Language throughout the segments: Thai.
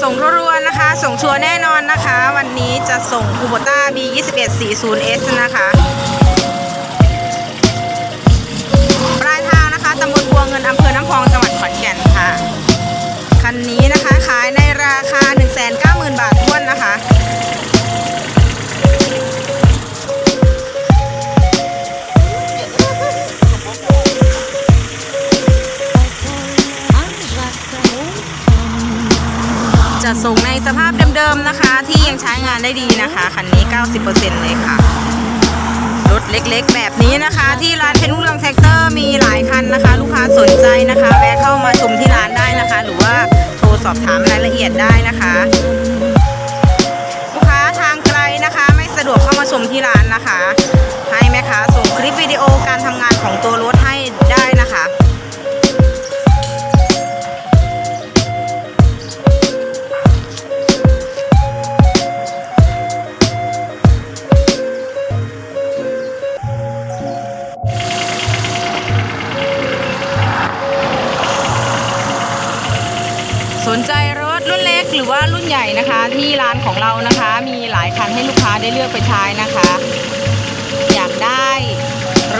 ส่งรัวๆนะคะ ส่งชัวร์แน่นอนนะคะ วันนี้จะส่งคูโบต้า B 2 1 4 0 S นะคะปลายทางนะคะตำบลบัวเงินอำเภอน้ำพองจังหวัดขอนแก่นค่ะ คันนี้นะคะขายในราคา 190,000 บาทท้วนนะคะ จะส่งในสภาพเดิมๆนะคะ ที่ยังใช้งานได้ดีนะคะคันนี้ 90%เลยค่ะ รถเล็กๆ แบบนี้นะคะ ที่ร้านเพชรรุ่งเรืองแท็กเตอร์มีหลายคันนะคะ ลูกค้าสนใจนะคะแวะเข้ามาชมที่ร้านได้นะคะ หรือว่าโทรสอบถามรายละเอียดได้นะคะ ลูกค้าทางไกลนะคะ ไม่สะดวกเข้ามาชมที่ร้านนะคะ สนใจรถรุ่นเล็กหรือว่ารุ่นใหญ่นะคะ ที่ร้านของเรานะคะ มีหลายคันให้ลูกค้าได้เลือกไปใช้นะคะ อยากได้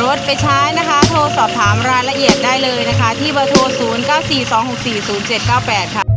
รถไปใช้นะคะ โทรสอบถามรายละเอียดได้เลยนะคะ ที่เบอร์โทร 0942640798 ค่ะ